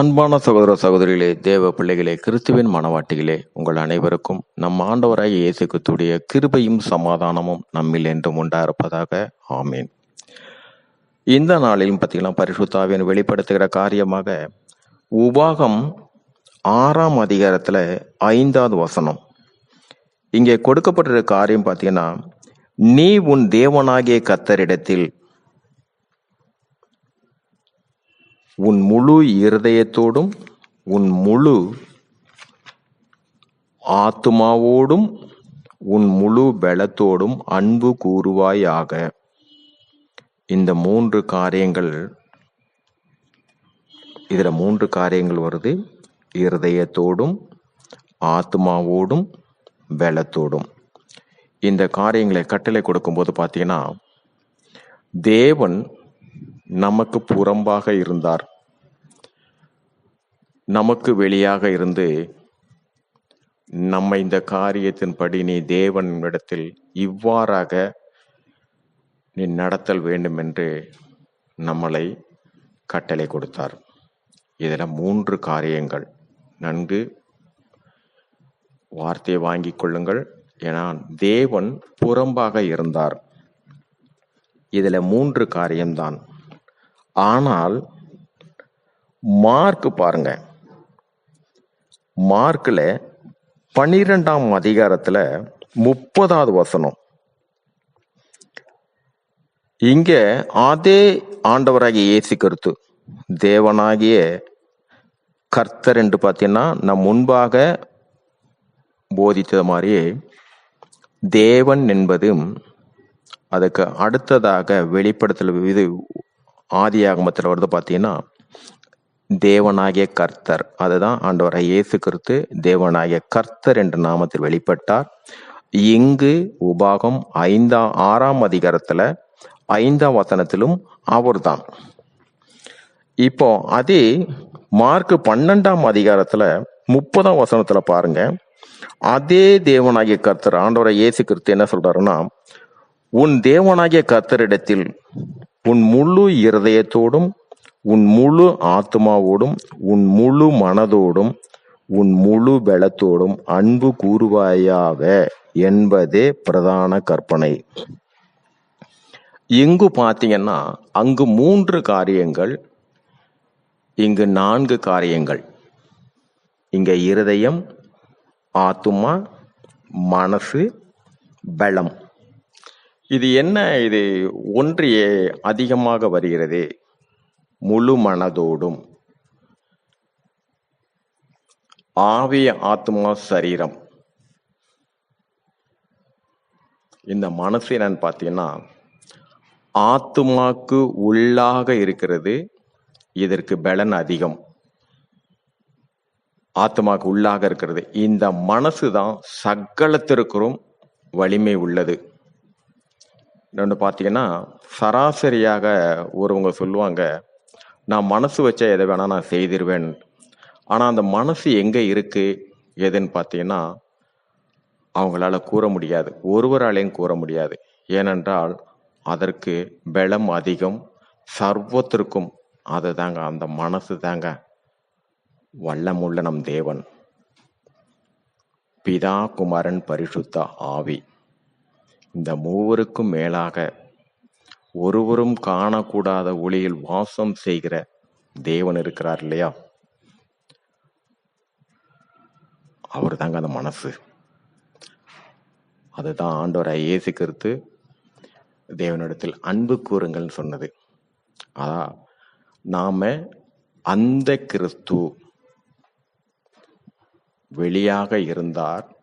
அன்பான சகோதர சகோதரிகளே தேவ பிள்ளைகளே கிறிஸ்துவின் மனவாட்டிகளே உங்கள் அனைவருக்கும் நம் ஆண்டவராய் இயேசு கிறிஸ்துடைய கிருபையும் சமாதானமும் நம்மில் என்றும் உண்டாயிருப்பதாக. ஆமீன். இந்த நாளிலும் பார்த்தீங்கன்னா பரிசுத்தாவின் வெளிப்படுத்துகிற காரியமாக உபாகம் ஆறாம் அதிகாரத்தில் ஐந்தாவது வசனம். இங்கே கொடுக்கப்பட்டிருக்க காரியம் பார்த்தீங்கன்னா நீ உன் தேவனாகிய கத்தரிடத்தில் உன் முழு இருதயத்தோடும் உன் முழு ஆத்துமாவோடும் உன் முழு பலத்தோடும் அன்பு கூறுவாயாக. இந்த மூன்று காரியங்கள் இதில் மூன்று காரியங்கள் வருது. இருதயத்தோடும் ஆத்மாவோடும் பலத்தோடும். இந்த காரியங்களை கட்டளை கொடுக்கும்போது பார்த்தீங்கன்னா தேவன் நமக்கு புறம்பாக இருந்தார். நமக்கு வெளியாக இருந்து நம்ம இந்த காரியத்தின்படி நீ தேவனிடத்தில் இவ்வாறாக நீ நடத்தல் வேண்டும் என்று நம்மளை கட்டளை கொடுத்தார். இதில் மூன்று காரியங்கள். நன்கு வார்த்தையை வாங்கிக் கொள்ளுங்கள். ஏன்னா தேவன் புறம்பாக இருந்தார். இதில் மூன்று காரியம்தான். ஆனால் மார்க் பாருங்க. மார்க்கில் பன்னிரெண்டாம் அதிகாரத்தில் முப்பதாவது வசனம். இங்கே அதே ஆண்டவராகிய இயேசு கருத்து தேவனாகிய கர்த்தர் என்று பார்த்தீங்கன்னா நம் முன்பாக போதித்தது மாதிரியே தேவன் என்பதும் அதுக்கு அடுத்ததாக வெளிப்படுத்தல் இது ஆதியாகமத்தில் வருது பார்த்தீங்கன்னா தேவனாகிய கர்த்தர். அதுதான் ஆண்டவரை இயேசு கிறிஸ்து தேவனாகிய கர்த்தர் என்ற நாமத்தில் வெளிப்பட்டார். இங்கு உபாகம் ஐந்தாம் ஆறாம் அதிகாரத்தில் ஐந்தாம் வசனத்திலும் அவர்தான். இப்போ அதே மார்க் பன்னெண்டாம் அதிகாரத்தில் முப்பதாம் வசனத்தில் பாருங்க. அதே தேவனாகிய கர்த்தர் ஆண்டவரை இயேசு கிறிஸ்து என்ன சொல்றாருன்னா உன் தேவனாகிய கர்த்தரிடத்தில் உன் முழு இருதயத்தோடும் உன் முழு ஆத்மாவோடும் உன் முழு மனதோடும் உன் முழு பலத்தோடும் அன்பு கூறுவாயாக என்பதே பிரதான கற்பனை. இங்கு பார்த்தீங்கன்னா அங்கு மூன்று காரியங்கள் இங்கு நான்கு காரியங்கள். இங்க இருதயம் ஆத்துமா மனசு பலம். இது என்ன? இது ஒன்றியே அதிகமாக வருகிறது. முழு மனதோடும். ஆவிய ஆத்மா சரீரம். இந்த மனசு என்னன்னு பார்த்தீங்கன்னா ஆத்துமாக்கு உள்ளாக இருக்கிறது. இதற்கு பலன் அதிகம். ஆத்மாக்கு உள்ளாக இருக்கிறது. இந்த மனசு தான் சகலத்திற்கும் வலிமை உள்ளது. இன்னொன்று பார்த்தீங்கன்னா சராசரியாக ஒருவங்க சொல்லுவாங்க நான் மனசு வச்சா எதை வேணால் நான் செய்திருவேன். ஆனால் அந்த மனசு எங்கே இருக்குது எதுன்னு பார்த்தீங்கன்னா அவங்களால கூற முடியாது. ஒருவராலையும் கூற முடியாது. ஏனென்றால் அதற்கு பலம் அதிகம். சர்வத்திற்கும் அது தாங்க அந்த மனசு தாங்க வல்லமுள்ள நம் தேவன். பிதா குமாரன் பரிசுத்த ஆவி. இந்த மூவருக்கும் மேலாக ஒருவரும் காணக்கூடாத ஒளியில் வாசம் செய்கிற தேவன் இருக்கிறார் இல்லையா? அவர் தாங்க அந்த மனசு. அதுதான் ஆண்டோரை இயேசு கருத்து தேவனிடத்தில் அன்பு கூறுங்கள்னு சொன்னது. அதான் நாம அந்த கிறிஸ்து வெளியாக இருந்தார்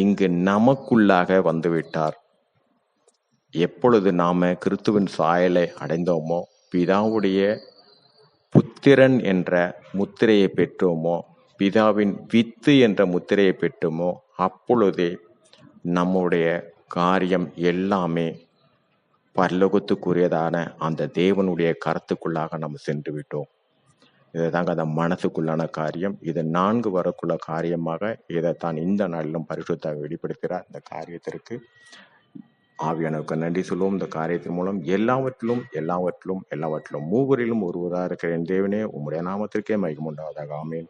இங்கு நமக்குள்ளாக வந்துவிட்டார். எப்பொழுது நாம கிறிஸ்துவின் சாயலை அடைந்தோமோ பிதாவுடைய புத்திரன் என்ற முத்திரையை பெற்றோமோ பிதாவின் வித்து என்ற முத்திரையை பெற்றோமோ அப்பொழுதே நம்முடைய காரியம் எல்லாமே பரலோகத்துக்குரியதான அந்த தேவனுடைய கருத்துக்குள்ளாக நம்ம சென்று விட்டோம். இதுதாங்க அந்த மனசுக்குள்ளான காரியம். இது நான்கு வரக்குள்ள காரியமாக இதை தான் இந்த நாளிலும் பரிசுத்தாக வெளிப்படுத்துகிறார். இந்த காரியத்திற்கு ஆவியானவுக்கு நன்றி சொல்லுவோம். இந்த காரியத்தின் மூலம் எல்லாவற்றிலும் எல்லாவற்றிலும் எல்லாவற்றிலும் மூவரிலும் ஒருவராக இருக்கிற என் தேவனே உம்முடைய நாமத்திற்கே மகிமுண்டாவதாக ஆமேன்.